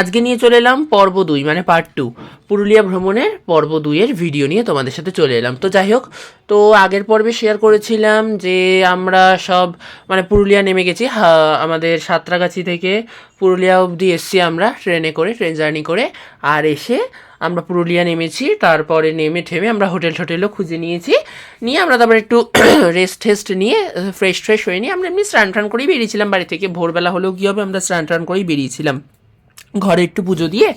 আজকে নিয়ে চলে এলাম পর্ব দুই মানে পার্ট টু পুরুলিয়া ভ্রমণের পর্ব দুইয়ের ভিডিও নিয়ে তোমাদের সাথে চলে এলাম। তো যাই হোক, তো আগের পর্বে শেয়ার করেছিলাম যে আমরা সব মানে পুরুলিয়া নেমে গেছি আমাদের সাঁতরাগাছি থেকে পুরুলিয়া অবধি এসছি আমরা ট্রেনে করে ট্রেন জার্নি করে, আর এসে আমরা পুরুলিয়া নেমেছি, তারপরে নেমে ঠেমে আমরা হোটেল টোটেলও খুঁজে নিয়েছি। নিয়ে আমরা তারপর একটু রেস্ট টেস্ট নিয়ে ফ্রেশ ফ্রেশ হয়ে নিয়ে আমরা এমনি স্নান টান করেই বেরিয়েছিলাম বাড়ি থেকে। ভোরবেলা হলেও কী হবে, আমরা স্নান টান করেই বেরিয়েছিলাম। ঘরে একটু পুজো দিয়ে,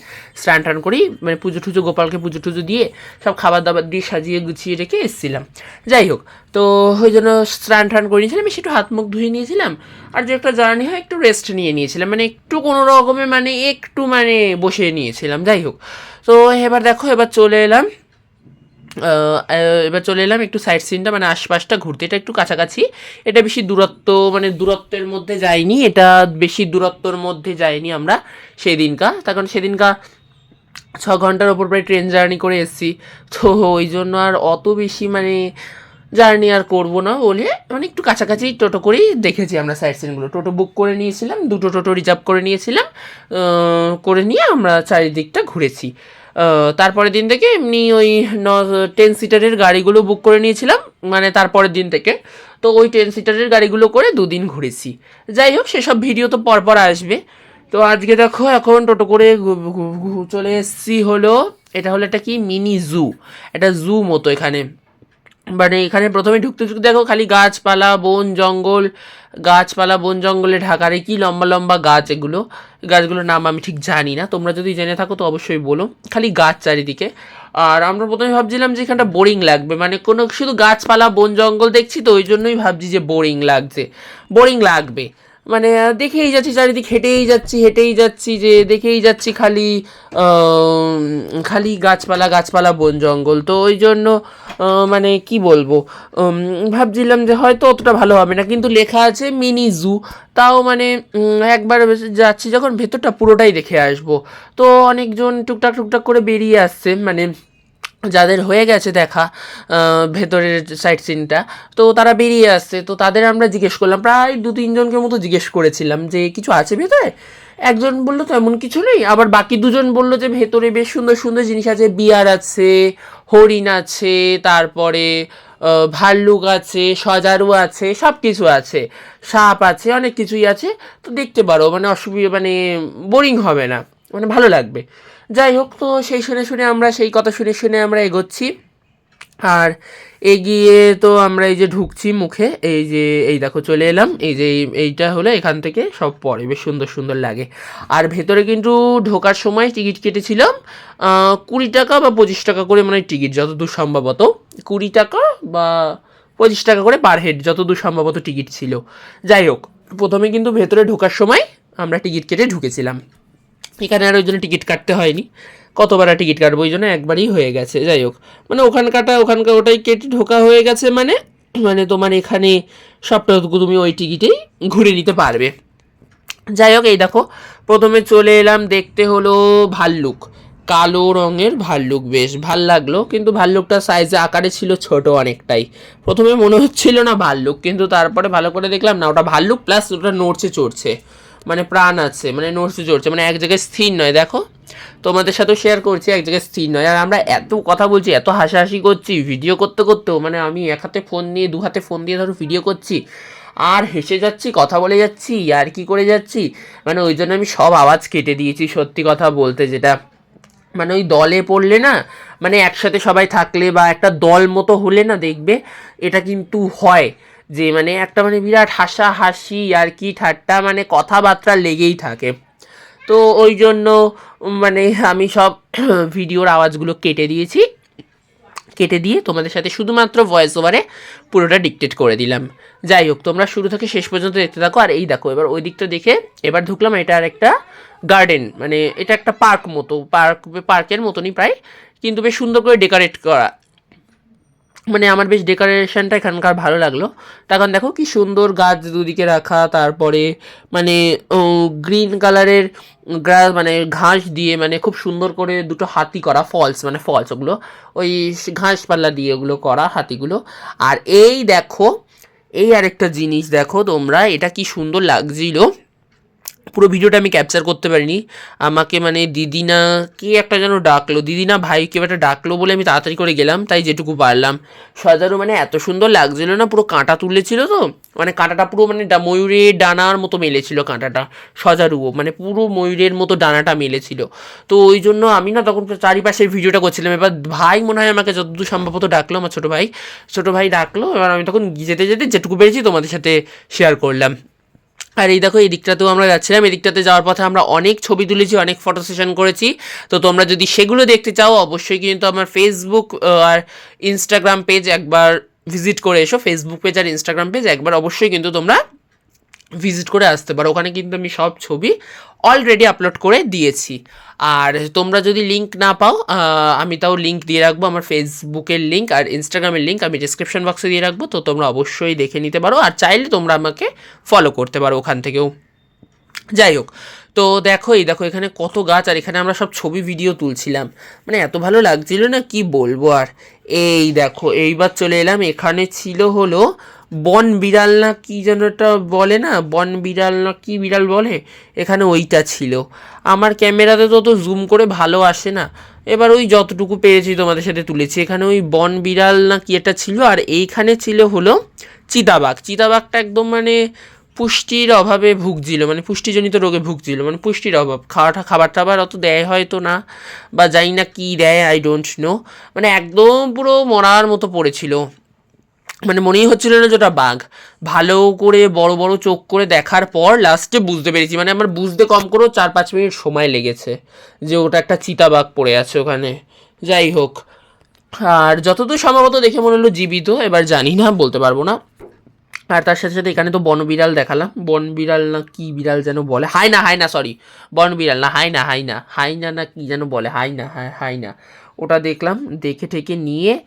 স্নান টান করি মানে পুজো টুজো, গোপালকে পুজো টুজো দিয়ে সব খাবার দাবার দিয়ে সাজিয়ে গুছিয়ে রেখে এসেছিলাম। যাই হোক, তো ওই জন্য স্নান টান করে নিয়েছিলাম একটু হাত মুখ ধুয়ে নিয়েছিলাম, আর যে একটা জার্নি হয় একটু রেস্ট নিয়ে নিয়েছিলাম মানে একটু কোনো রকমে মানে একটু মানে বসে নিয়েছিলাম, যাই হোক। তো এবার দেখো, এবার চলে এলাম এবার চলে এলাম একটু সাইড সিনটা মানে আশপাশটা ঘুরতে এটা একটু কাছাকাছি। এটা বেশি দূরত্ব মানে দূরত্বের মধ্যে যাইনি, এটা বেশি দূরত্বর মধ্যে যাইনি আমরা সেদিনকা। তার কারণ সেদিনকা ছ ঘণ্টার ওপর প্রায় ট্রেন জার্নি করে এসেছি। তো ওই জন্য আর অত বেশি মানে জার্নি আর করব না বলে মানে একটু কাছাকাছি টোটো করেই দেখেছি আমরা সাইড সিনগুলো টোটো বুক করে নিয়েছিলাম, দুটো টোটো রিজার্ভ করে নিয়েছিলাম করে নিয়ে আমরা চারিদিকটা ঘুরেছি। তারপরের দিন থেকে এমনি ওই ন টেন সিটারের গাড়িগুলো বুক করে নিয়েছিলাম মানে তারপরের দিন থেকে। তো ওই টেন সিটারের গাড়িগুলো করে দুদিন ঘুরেছি। যাই হোক, সেসব ভিডিও তো পরপর আসবে। তো আজকে দেখো, এখন টোটো করে চলে এসছি হলো, এটা হলো একটা কি মিনি জু এটা জু মতো এখানে। মানে এখানে প্রথমে ঢুকতে ঢুকতে দেখো খালি গাছপালা, বন, জঙ্গল, গাছপালা, বন, জঙ্গলে ঢাকা রে, কি লম্বা লম্বা গাছ এগুলো। গাছগুলোর নাম আমি ঠিক জানি না, তোমরা যদি জেনে থাকো তো অবশ্যই বলো, খালি গাছ চারিদিকে। আর আমরা প্রথমে ভাবছিলাম যে এখানটা বোরিং লাগবে মানে কোনো, শুধু গাছপালা, বন, জঙ্গল দেখছি তো, ওই জন্যই ভাবছি যে বোরিং লাগছে, বোরিং লাগবে। মানে দেখেই যাচ্ছি, চারিদিক হেঁটেই যাচ্ছি হেঁটেই যাচ্ছি যে, দেখেই যাচ্ছি খালি খালি গাছপালা গাছপালা বন জঙ্গল। তো ওই জন্য মানে কি বলব ভাবছিলাম যে হয়তো অতটা ভালো হবে না, কিন্তু লেখা আছে মিনি জু। তাও মানে একবার যাচ্ছি, যখন ভেতরটা পুরোটাই দেখে আসব। তো অনেকজন টুকটাক টুকটাক করে বেরিয়ে আসছে মানে যাদের হয়ে গেছে দেখা ভেতরের সাইড সিনটা তো তারা বেরিয়ে আসছে। তো তাদের আমরা জিজ্ঞেস করলাম, প্রায় দু তিনজনকে মতো জিজ্ঞেস করেছিলাম যে, কিছু আছে ভেতরে? একজন বলল, তো এমন কিছু নেই। আবার বাকি দুজন বলল যে, ভেতরে বেশ সুন্দর সুন্দর জিনিস আছে, বিয়ার আছে, হরিণ আছে, তারপরে ভাল্লুক আছে, সজারু আছে সব কিছু আছে, সাপ আছে, অনেক কিছুই আছে। তো দেখতে পারো মানে অসুবিধা মানে বোরিং হবে না মানে ভালো লাগবে। যাই হোক, তো সেই শুনে শুনে আমরা, সেই কথা শুনে শুনে আমরা এগোচ্ছি। আর এগিয়ে তো আমরা এই যে ঢুকছি মুখে, এই যে, এই দেখো চলে এলাম, এই যে, এই- এইটা হলো এখান থেকে, সব পরে, বেশ সুন্দর সুন্দর লাগে। আর ভেতরে কিন্তু ঢোকার সময় টিকিট কেটেছিলাম কুড়ি টাকা বা পঁচিশ টাকা করে মানে টিকিট, যতদূর সম্ভবত। কুড়ি টাকা বা পঁচিশ টাকা করে পার হেড, যতদূর সম্ভবত টিকিট ছিল। যাই হোক, প্রথমে কিন্তু ভেতরে ঢোকার সময় আমরা টিকিট কেটে ঢুকেছিলাম। এখানে আর ওই জন্য টিকিট কাটতে হয়নি। কতবার টিকিট কাটবো ওই জন্য একবারই হয়ে গেছে। যাই হোক মানে ওখানকারটা ওখানকার ওটাই কেটে ঢোকা হয়ে গেছে মানে মানে তোমার এখানে সবটুকু তুমি ওই টিকিটেই ঘুরে নিতে পারবে। যাই হোক, এই দেখো, প্রথমে চলে এলাম দেখতে হলো ভাল্লুক। কালো রঙের ভাল্লুক, বেশ ভালো লাগল। কিন্তু ভাল্লুকটা সাইজে আকারে ছিল ছোট অনেকটাই। প্রথমে মনে হচ্ছিল না ভাল্লুক, কিন্তু তারপরে ভালো করে দেখলাম না, ওটা ভাল্লুক প্লাস ওটা নড়ছে চড়ছে। মানে প্রাণ আছে মানে নড়ছে চড়ছে মানে এক জায়গায় স্থির নয়, দেখো? তোমাদের সাথেও শেয়ার করছি, এক জায়গায় স্থির নয়। আর আমরা এত কথা বলছি, এত হাসাহাসি করছি ভিডিও করতে করতেও মানে আমি এক হাতে ফোন নিয়ে, দু হাতে ফোন দিয়ে ধরো ভিডিও করছি, আর হেসে যাচ্ছি, কথা বলে যাচ্ছি, আর কি করে যাচ্ছি? মানে ওই জন্য আমি সব আওয়াজ কেটে দিয়েছি, সত্যি কথা বলতে যেটা। মানে ওই দলে পড়লে না মানে একসাথে সবাই থাকলে বা একটা দল মতো হলে না দেখবে, এটা কিন্তু হয়। যে মানে একটা মানে বিরাট হাসা হাসি আর কি, ঠাট্টা মানে কথাবার্তা লেগেই থাকে। তো ওই জন্য মানে আমি সব ভিডিওর আওয়াজগুলো কেটে দিয়েছি। কেটে দিয়ে তোমাদের সাথে শুধুমাত্র ভয়েস ওভারে পুরোটা ডিকটেট করে দিলাম। যাই হোক, তোমরা শুরু থেকে শেষ পর্যন্ত দেখতে থাকো। আর এই দেখো, এবার ওই দিকটা দেখে এবার ঢুকলাম, এটা আর একটা গার্ডেন মানে এটা একটা পার্ক মতো পার্ক পার্কের মতনই প্রায়। কিন্তু বেশ সুন্দর করে ডেকোরেট করা মানে আমার বেশ ডেকোরেশনটা এখানকার ভালো লাগল। তখন দেখো কি সুন্দর গাছ দুদিকে রাখা, তারপরে মানে গ্রিন কালারের গ্রাস মানে ঘাস দিয়ে মানে খুব সুন্দর করে দুটো হাতি করা ফলস মানে ফলস ওগুলো, ওই ঘাসপাল্লা দিয়ে ওগুলো করা হাতিগুলো। আর এই দেখো, এই আরেকটা জিনিস দেখো তোমরা, এটা কি সুন্দর লাগছিল। পুরো ভিডিওটা আমি ক্যাপচার করতে পারিনি। আমাকে মানে দিদিনা কে একটা যেন ডাকলো, দিদিনা ভাই কেউ একটা ডাকলো বলে আমি তাড়াতাড়ি করে গেলাম, তাই যেটুকু পারলাম। সজারু মানে এত সুন্দর লাগছিল না, পুরো কাঁটা তুলেছিল তো? মানে কাঁটাটা পুরো মানে ময়ূরের ডানার মতো মেলেছিল কাঁটাটা, সজারুও। মানে পুরো ময়ূরের মতো ডানাটা মেলেছিল। তো ওই জন্য আমি না তখন চারিপাশের ভিডিওটা করছিলাম। এবার ভাই মনে হয় আমাকে যতদূর সম্ভবত ডাকলো, আমার ছোটো ভাই। ছোটো ভাই ডাকলো, এবার আমি তখন যেতে যেতে যেটুকু পেরেছি তোমাদের সাথে শেয়ার করলাম। আর এই দেখো এই দিকটাতেও আমরা যাচ্ছিলাম। এই দিকটাতে যাওয়ার পথে আমরা অনেক ছবি তুলেছি, অনেক ফটো সেশন করেছি। তো তোমরা যদি সেগুলো দেখতে চাও, অবশ্যই কিন্তু আমার ফেসবুক আর ইনস্টাগ্রাম পেজ একবার ভিজিট করে এসো। ফেসবুক পেজ আর ইনস্টাগ্রাম পেজ একবার অবশ্যই কিন্তু তোমরা ভিজিট করে আসতে পারো। ওখানে কিন্তু আমি সব ছবি অলরেডি আপলোড করে দিয়েছি। আর তোমরা যদি লিঙ্ক না পাও আমি তাও লিঙ্ক দিয়ে রাখব, আমার ফেসবুকের লিঙ্ক আর ইনস্টাগ্রামের লিঙ্ক আমি ডিসক্রিপশন বক্সে দিয়ে রাখব, তো তোমরা অবশ্যই দেখে নিতে পারো। আর চাইলে তোমরা আমাকে ফলো করতে পারো ওখান থেকেও। যাই হোক তো দেখো এই দেখো এখানে কত গাছ আর এখানে আমরা সব ছবি ভিডিও তুলছিলাম। মানে এত ভালো লাগছিল না? কি বলব আর? এই দেখো, এইবার চলে এলাম। এখানে ছিল হলো বন বিড়াল না কি যেন একটা বলে না? বন বিড়াল না কি বিড়াল বলে? এখানে ওইটা ছিল। আমার ক্যামেরাতে তো তো জুম করে ভালো আসে না। এবার ওই যতটুকু পেরেছি তোমাদের সাথে তুলেছি। এখানে ওই বন বিড়াল না কি একটা ছিল আর এইখানে ছিল হলো চিতাবাঘ। চিতাবাঘটা একদম মানে পুষ্টির অভাবে ভুগছিল মানে পুষ্টিজনিত রোগে ভুগছিল মানে পুষ্টির অভাব। খাওয়াটা, খাবার টাবার অত দেয় হয়তো না, বা জানি না কী দেয় আই ডোন্ট নো মানে একদম পুরো মরার মতো পড়েছিল। মানে মনেই হচ্ছিল না যে ওটা বাঘ। ভালো করে, বড় বড় চোখ করে দেখার পর লাস্টে বুঝতে পেরেছি। মানে আমার বুঝতে কম করেও চার পাঁচ মিনিট সময় লেগেছে যে ওটা একটা চিতাবাঘ পড়ে আছে ওখানে। যাই হোক, আর যতদূর সম্ভবত দেখে মনে হলো জীবিত, এবার জানি না, বলতে পারব না। আর তার সাথে সাথে এখানে তো বনবিড়াল দেখালাম। বনবিড়াল না কি বিড়াল যেন বলে? হাই না হাই না সরি বনবিড়াল না, হাই না হাই না। হাই না না কি যেন বলে? হাই না হাই না। ওটা দেখলাম, দেখে ঠেকে নিয়ে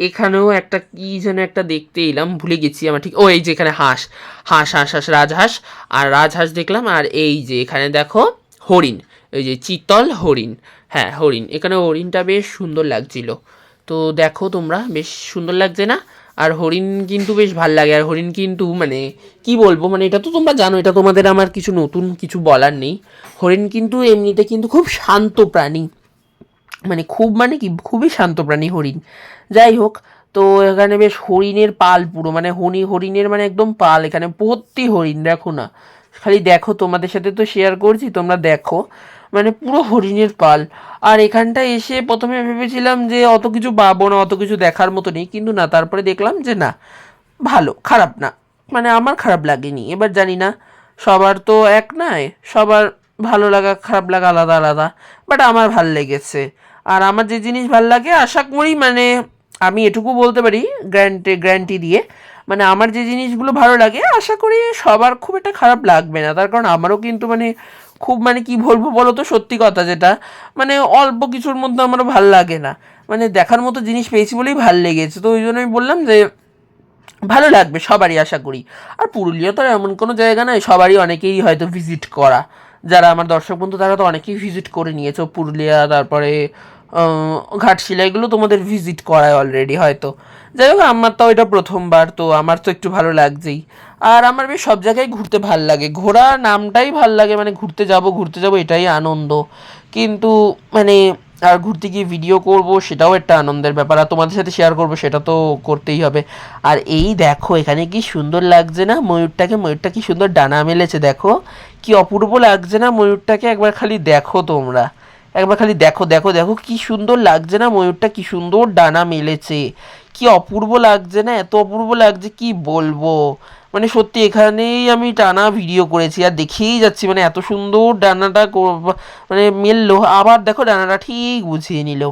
এখানেও একটা কি যেন একটা দেখতে এলাম, ভুলে গেছি আমার ঠিক। ও, এই যে এখানে হাঁস। হাঁস হাঁস হাঁস, রাজহাঁস। আর রাজহাঁস দেখলাম, আর এই যে এখানে দেখো, হরিণ। এই যে চিতল হরিণ। হ্যাঁ হরিণ। এখানে হরিণটা বেশ সুন্দর লাগছিল। তো দেখো তোমরা, বেশ সুন্দর লাগছে না? আর হরিণ কিন্তু বেশ ভালো লাগে। আর হরিণ কিন্তু মানে কি বলব? মানে এটা তো তোমরা জানো, এটা তোমাদের আমার কিছু নতুন কিছু বলার নেই। হরিণ কিন্তু এমনিতে কিন্তু খুব শান্ত প্রাণী। মানে খুব মানে কি, খুবই শান্ত প্রাণী হরিণ। যাই হোক, তো এখানে বেশ হরিণের পাল পুরো মানে হরি হরিণের মানে একদম পাল। এখানে ভর্তি হরিণ, দেখো না। খালি দেখো, তোমাদের সাথে তো শেয়ার করছি, তোমরা দেখো। মানে পুরো হরিণের পাল। আর এখানটা এসে প্রথমে ভেবেছিলাম যে অত কিছু পাবো না, অত কিছু দেখার মতো নেই। কিন্তু না, তারপরে দেখলাম যে না, ভালো, খারাপ না। মানে আমার খারাপ লাগেনি। এবার জানি না, সবার তো এক নয়, সবার ভালো লাগা, খারাপ লাগা আলাদা আলাদা। বাট আমার ভালো লেগেছে। আর আমার যে জিনিস ভালো লাগে, আশা করি মানে আমি এটুকু বলতে পারি, গ্যারান্টি গ্যারান্টি দিয়ে। মানে আমার যে জিনিসগুলো ভালো লাগে, আশা করি সবার খুব একটা খারাপ লাগবে না। তার কারণ আমারও কিন্তু মানে খুব মানে কি বলব বলো তো সত্যি কথা যেটা। মানে অল্প কিছুর মধ্যে আমার ভালো লাগে না। মানে দেখার মতো জিনিস পেয়েছি বলেই ভালো লেগেছে। তো ওই জন্য আমি বললাম যে, ভালো লাগবে সবারই আশা করি। আর পুরুলিয়া তো এমন কোনো জায়গা নয় সবারই অনেকেই হয়তো ভিজিট করা। যারা আমার দর্শক বন্ধু, তারা তো অনেকেই ভিজিট করে নিয়েছো। পুরুলিয়া, তারপরে ঘাটশিলা, এগুলো তোমাদের ভিজিট করায় অলরেডি হয়তো। যাই হোক, আমার তো এটা প্রথমবার, তো আমার তো একটু ভালো লাগছেই। আর আমার বেশ সব জায়গায় ঘুরতে ভালো লাগে। ঘোরা নামটাই ভালো লাগে মানে ঘুরতে যাব ঘুরতে যাব এটাই আনন্দ। কিন্তু মানে আর ঘুরতে গিয়ে ভিডিও করব সেটাও একটা আনন্দের ব্যাপার। আর তোমাদের সাথে শেয়ার করব সেটা তো করতেই হবে। আর এই দেখো, এখানে কি সুন্দর লাগছে না? ময়ূরটাকে, ময়ূরটা কি সুন্দর ডানা মেলেছে, দেখো। কি অপূর্ব লাগছে না ময়ূরটাকে? একবার খালি দেখো তোমরা। একবার খালি দেখো দেখো দেখো, কি সুন্দর লাগছে না ময়ূরটা? কি সুন্দর ডানা মেলেছে। কি অপূর্ব লাগছে না? এত অপূর্ব লাগছে, কি বলব? মানে সত্যি এখানেই আমি টানা ভিডিও করেছি, আর দেখেই যাচ্ছি মানে এত সুন্দর ডানাটা মানে মেললো। আবার দেখো ডানাটা ঠিক বুঝিয়ে নিল।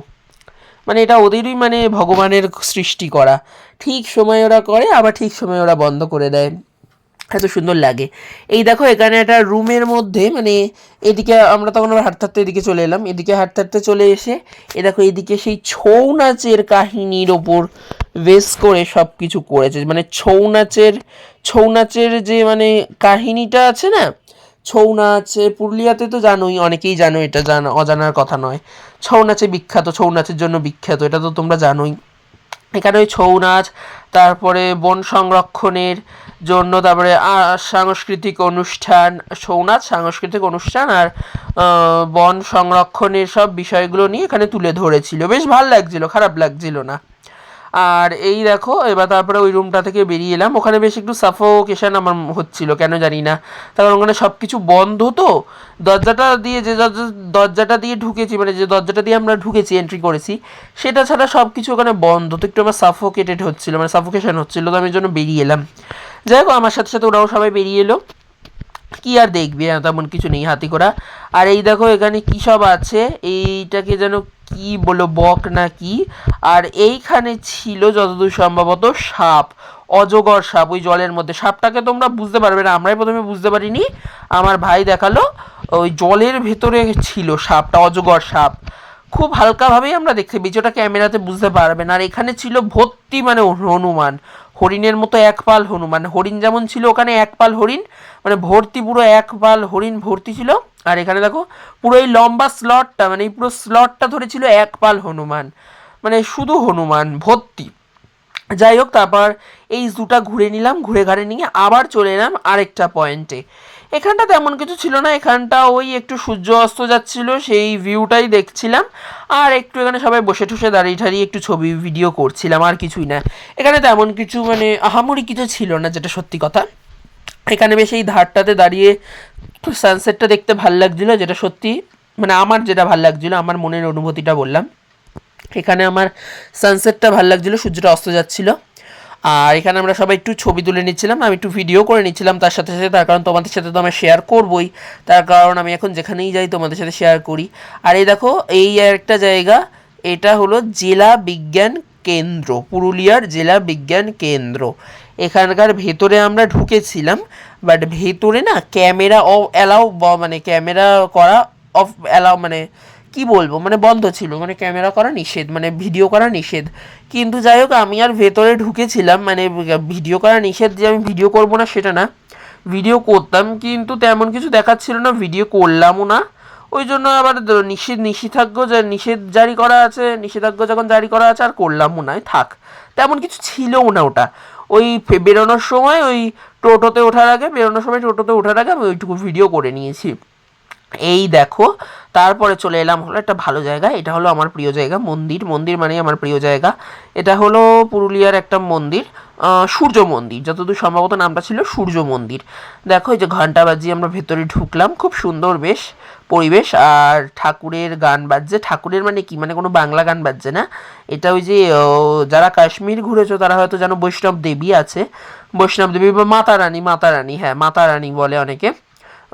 মানে এটা ওদেরই মানে ভগবানের সৃষ্টি করা। ঠিক সময় ওরা করে, আবার ঠিক সময় ওরা বন্ধ করে দেয়। এত সুন্দর লাগে। এই দেখো, এখানে একটা রুমের মধ্যে মানে এদিকে আমরা তখন আবার হাঁটতে হাঁটতে এদিকে চলে এলাম। এদিকে হাঁটতে হাঁটতে চলে এসে, এ দেখো, এদিকে সেই ছৌ নাচের কাহিনীর ওপর বেস করে সব কিছু করেছে। মানে ছৌ নাচের ছৌ নাচের যে মানে কাহিনীটা আছে না, ছৌ নাচ পুরুলিয়াতে তো জানোই, অনেকেই জানো এটা, জানা, অজানার কথা নয়। ছৌ নাচে বিখ্যাত, ছৌ নাচের জন্য বিখ্যাত, এটা তো তোমরা জানোই। এখানে ওই ছৌ নাচ, তারপরে বন সংরক্ষণের জন্য, তারপরে সাংস্কৃতিক অনুষ্ঠান, ছৌ নাচ, সাংস্কৃতিক অনুষ্ঠান আর বন সংরক্ষণের সব বিষয়গুলো নিয়ে এখানে তুলে ধরেছিল। বেশ ভালো লাগছিল, খারাপ লাগছিল না। আর এই দেখো, এবার তারপরে ওই রুমটা থেকে বেরিয়ে এলাম। ওখানে বেশ একটু সাফোকেশান আমার হচ্ছিল, কেন জানি না। কারণ ওখানে সব কিছু বন্ধ তো। দরজাটা দিয়ে যে দরজা দরজাটা দিয়ে ঢুকেছি মানে যে দরজাটা দিয়ে আমরা ঢুকেছি এন্ট্রি করেছি, সেটা ছাড়া সব কিছু ওখানে বন্ধ। তো একটু আমার সাফোকেটেড হচ্ছিল মানে সাফোকেশন হচ্ছিল, তো আমি জন্য বেরিয়ে এলাম। যাই হোক, আমার সাথে সাথে ওরাও সবাই বেরিয়ে এলো। কি আর দেখবি? আর তেমন কিছু নেই হাতি করা আর এই দেখো এখানে কি সব আছে? এইটাকে যেন কি বলো, বক না কি? আর এইখানে ছিল যতদূর সম্ভবত সাপ, অজগর সাপ, ওই জলের মধ্যে। সাপটাকে তোমরা বুঝতে পারবে না, আমরাই প্রথমে বুঝতে পারিনি। আমার ভাই দেখাল, ওই জলের ভেতরে ছিল সাপটা, অজগর সাপ। খুব হালকাভাবেই আমরা দেখতে পেয়েছি, ওটা ক্যামেরাতে বুঝতে পারবেন আর এখানে ছিল ভর্তি মানে হনুমান। হরিণের মতো একপাল হনুমান হরিণ যেমন ছিল ওখানে একপাল হরিণ মানে ভর্তি পুরো একপাল হরিণ ভর্তি ছিল। আর এখানে দেখো, পুরো এই লম্বা স্লটটা মানে এই পুরো স্লটটা ধরেছিল একপাল হনুমান। মানে শুধু হনুমান ভর্তি। যাই হোক, তারপর এই জুটা ঘুরে নিলাম, ঘুরে ঘাড়ে নিয়ে আবার চলে এলাম আরেকটা পয়েন্টে এখানটা তেমন কিছু ছিল না, এখানটা ওই একটু সূর্য অস্ত যাচ্ছিল, সেই ভিউটাই দেখছিলাম। আর একটু এখানে সবাই বসে ঠুসে দাঁড়িয়ে ঠাড়িয়ে একটু ছবি ভিডিও করছিলাম, আর কিছুই না। এখানে তেমন কিছু মানে আহামরি কিছু ছিল না, যেটা সত্যি কথা। এখানে বেশ এই ধারটাতে দাঁড়িয়ে সানসেটটা দেখতে ভালো লাগছিল, যেটা সত্যি মানে আমার যেটা ভালো লাগছিল, আমার মনের অনুভূতিটা বললাম। এখানে আমার সানসেটটা ভালো লাগছিল, সূর্যটা অস্ত যাচ্ছিল। আর এখানে আমরা সবাই একটু ছবি তুলে নিচ্ছিলাম, আমি একটু ভিডিও করে নিচ্ছিলাম তার সাথে সাথে, তার কারণ তোমাদের সাথে তো আমি শেয়ার করবই। তার কারণ আমি এখন যেখানেই যাই তোমাদের সাথে শেয়ার করি। আর এই দেখো, এই একটা জায়গা, এটা হলো জেলা বিজ্ঞান কেন্দ্র, পুরুলিয়ার জেলা বিজ্ঞান কেন্দ্র। এখানকার ভেতরে আমরা ঢুকেছিলাম বাট ভেতরে না ক্যামেরা অ্যালাউ মানে ক্যামেরা করা অফ অ্যালাউ মানে কি বলব? মানে বন্ধ ছিল মানে ক্যামেরা করা নিষেধ মানে ভিডিও করা নিষেধ। কিন্তু যাই হোক, আমি আর ভেতরে ঢুকেছিলাম মানে ভিডিও করা নিষেধ যে আমি ভিডিও করব না সেটা না। ভিডিও করতাম, কিন্তু তেমন কিছু দেখাচ্ছিল না, ভিডিও করলামও না। ওই জন্য আবার নিষেধ, নিষেধাজ্ঞ যে, নিষেধ জারি করা আছে, নিষেধাজ্ঞা যখন জারি করা আছে আর করলামও না থাক। তেমন কিছু ছিলও না ওটা। ওই বেরোনোর সময় ওই টোটোতে ওঠার আগে, বেরোনোর সময় টোটোতে ওঠার আগে আমি ওইটুকু ভিডিও করে নিয়েছি। এই দেখো, তারপরে চলে এলাম হলো একটা ভালো জায়গা, এটা হলো আমার প্রিয় জায়গা, মন্দির। মন্দির মানে আমার প্রিয় জায়গা। এটা হলো পুরুলিয়ার একটা মন্দির সূর্য মন্দির। যতদূর সম্ভবত নামটা ছিল সূর্য মন্দির। দেখো, এই যে ঘণ্টা বাজিয়ে আমরা ভেতরে ঢুকলাম, খুব সুন্দর বেশ পরিবেশ। আর ঠাকুরের গান বাজছে। ঠাকুরের মানে কি? মানে কোনো বাংলা গান বাজছে না। এটা ওই যে যারা কাশ্মীর ঘুরেছো, তারা হয়তো জানো বৈষ্ণব দেবী আছে। বৈষ্ণব দেবী বা মাতা রানী মাতা রানী হ্যাঁ মাতা রানী বলে অনেকে।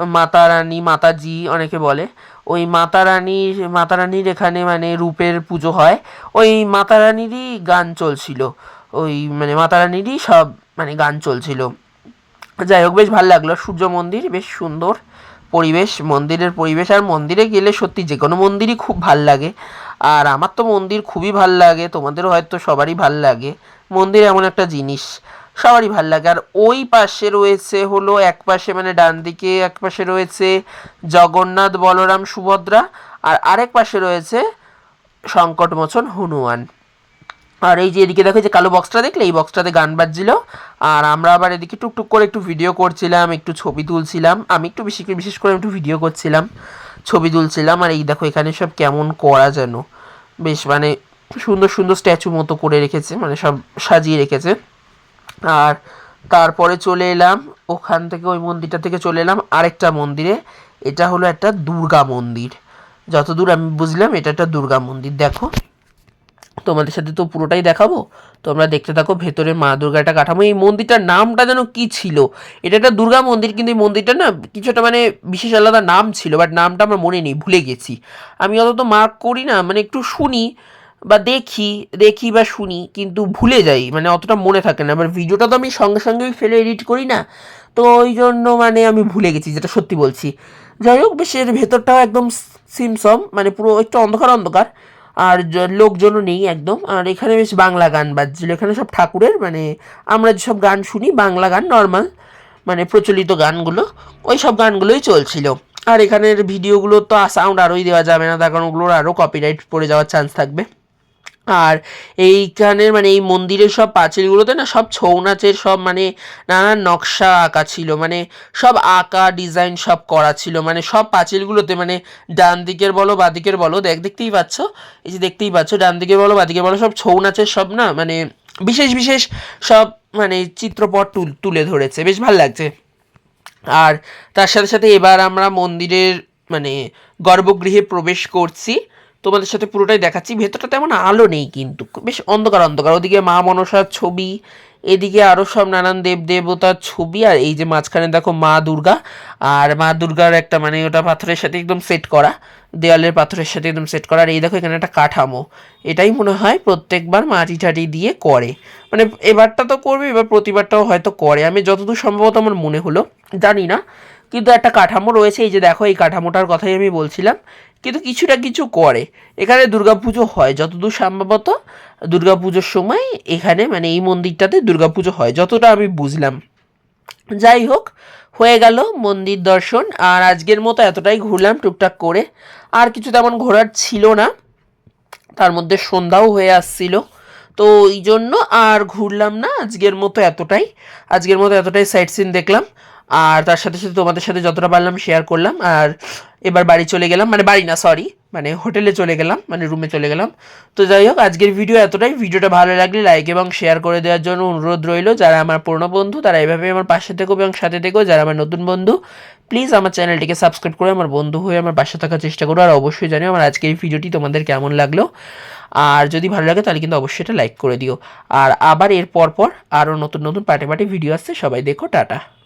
মাতা রানী মাতাজি অনেকে বলে। ওই মাতা রানীর মাতা রানীর এখানে মানে রূপের পুজো হয়। ওই মাতা রানীরই গান চলছিল। ওই মানে মাতা রানীরই সব মানে গান চলছিল। যাই হোক, বেশ ভালো লাগল। সূর্য মন্দির বেশ সুন্দর পরিবেশ, মন্দিরের পরিবেশ। আর মন্দিরে গেলে সত্যি যে কোনো মন্দিরই খুব ভালো লাগে। আর আমার তো মন্দির খুবই ভালো লাগে। তোমাদেরও হয়তো সবারই ভালো লাগে। মন্দির এমন একটা জিনিস। সবারই ভালো লাগে। আর ওই পাশে রয়েছে হলো এক পাশে মানে ডান দিকে, এক পাশে রয়েছে জগন্নাথ, বলরাম, সুভদ্রা আর আরেক পাশে রয়েছে সংকটমোচন হনুমান। আর এই যে এদিকে দেখো যে কালো বক্সটা দেখলে? এই বক্সটাতে গান বাজছিল। আর আমরা আবার এদিকে টুকটুক করে একটু ভিডিও করছিলাম, একটু ছবি তুলছিলাম। আমি একটু বেশি বিশেষ করে একটু ভিডিও করছিলাম, ছবি তুলছিলাম। আর এই দেখো এখানে সব কেমন করা যেন। বেশ মানে সুন্দর সুন্দর স্ট্যাচু মতো করে রেখেছে মানে সব সাজিয়ে রেখেছে। আর তারপরে চলে এলাম, ওখান থেকে ওই মন্দিরটা থেকে চলে এলাম, আরেকটা মন্দিরে। এটা হলো একটা দুর্গা মন্দির। যতদূর আমি বুঝলাম, এটা একটা দুর্গা মন্দির। দেখো, তোমাদের সাথে তো পুরোটাই দেখাবো। তোমরা দেখতে থাকো, ভেতরে মা দুর্গা একটা কাঠামো। এই মন্দিরটার নামটা যেন কি ছিল? এটা একটা দুর্গা মন্দির, কিন্তু এই মন্দিরটা না কিছু একটা মানে বিশেষ আলাদা নাম ছিল বাট নামটা আমার মনে নেই, ভুলে গেছি। আমি অত তো মার্ক করি না মানে একটু শুনি। বা দেখি দেখি বা শুনি, কিন্তু ভুলে যাই মানে অতটা মনে থাকে না। আবার ভিডিওটা তো আমি সঙ্গে সঙ্গে ফেলে এডিট করি না, তো ওই জন্য মানে আমি ভুলে গেছি, যেটা সত্যি বলছি। যাই হোক, বেশ, এর ভেতরটাও একদম সিমসম মানে পুরো একটু অন্ধকার অন্ধকার, আর লোকজনও নেই একদম। আর এখানে বেশ বাংলা গান বাজছিল, এখানে সব ঠাকুরের মানে আমরা যেসব গান শুনি, বাংলা গান নর্মাল মানে প্রচলিত গানগুলো, ওই সব গানগুলোই চলছিল। আর এখানের ভিডিওগুলো তো সাউন্ড আরোই দেওয়া যাবে না, তার কারণ ওগুলোর আরও কপিরাইট পড়ে যাওয়ার চান্স থাকবে। আর এইখানের মানে এই মন্দিরের সব পাঁচিলগুলোতে না সব ছৌ নাচের সব মানে নানান নকশা আঁকা ছিল মানে সব আঁকা, ডিজাইন সব করা ছিল মানে সব পাঁচিলগুলোতে মানে ডান দিকের বলো বা দিকের বলো, দেখ দেখতেই পাচ্ছ, এই যে দেখতেই পাচ্ছ, ডান দিকের বলো বা দিকের বলো সব ছৌ নাচের সব না মানে বিশেষ বিশেষ সব মানে চিত্রপট তুল- তুলে ধরেছে, বেশ ভালো লাগছে। আর তার সাথে সাথে এবার আমরা মন্দিরের মানে গর্ভগৃহে প্রবেশ করছি। তোমাদের সাথে পুরোটাই দেখাচ্ছি। ভেতরটা তেমন আলো নেই কিন্তু, বেশ অন্ধকার অন্ধকার। ওদিকে মা মনসার ছবি, এদিকে আরও সব নানান দেব দেবতার ছবি, আর এই যে মাঝখানে দেখো মা দুর্গা, আর মা দুর্গার একটা মানে ওটা পাথরের সাথে একদম সেট করা দেওয়ালের পাথরের সাথে একদম সেট করা, আর এই দেখো এখানে একটা কাঠামো। এটাই মনে হয় প্রত্যেকবার মাটি টাটি দিয়ে করে। মানে এবারটা তো করবে, এবার প্রতিবারটাও হয়তো করে। আমি যতদূর সম্ভবত আমার মনে হলো, জানি না। কিন্তু একটা কাঠামো রয়েছে, এই যে দেখো এই কাঠামোটার কথাই আমি বলছিলাম। কিন্তু কিছুটা কিছু করে। এখানে দুর্গাপুজো হয় যতদূর সম্ভবত। দুর্গাপুজোর সময় এখানে মানে এই মন্দিরটাতে দুর্গাপুজো হয়, যতটা আমি বুঝলাম। যাই হোক, হয়ে গেল মন্দির দর্শন। আর আজকের মতো এতটাই ঘুরলাম টুকটাক করে। আর কিছু তেমন ঘোরার ছিল না। তার মধ্যে সন্ধ্যাও হয়ে আসছিল। তো এই জন্য আর ঘুরলাম না আজকের মতো এতটাই। আজকের মতো এতটাই সাইট সিন দেখলাম। আর তার সাথে সাথে তোমাদের সাথে যতটা পারলাম শেয়ার করলাম। আর এবার বাড়ি চলে গেলাম মানে বাড়ি না সরি মানে হোটেলে চলে গেলাম মানে রুমে চলে গেলাম। তো যাই হোক, আজকের ভিডিও এতটাই। ভিডিওটা ভালো লাগলে লাইক এবং শেয়ার করে দেওয়ার জন্য অনুরোধ রইল। যারা আমার পুরনো বন্ধু, তারা এভাবে আমার পাশে থেকো এবং সাথে থেকো। যারা আমার নতুন বন্ধু প্লিজ আমার চ্যানেলটিকে সাবস্ক্রাইব করে আমার বন্ধু হয়ে আমার পাশে থাকার চেষ্টা করো। আর অবশ্যই জানিও আমার আজকের এই ভিডিওটি তোমাদের কেমন লাগল। আর যদি ভালো লাগে, তাহলে কিন্তু অবশ্যই এটা লাইক করে দিও। আর আবার এর পর আরও নতুন নতুন পার্টি পার্টি ভিডিও আসছে, সবাই দেখো, টাটা।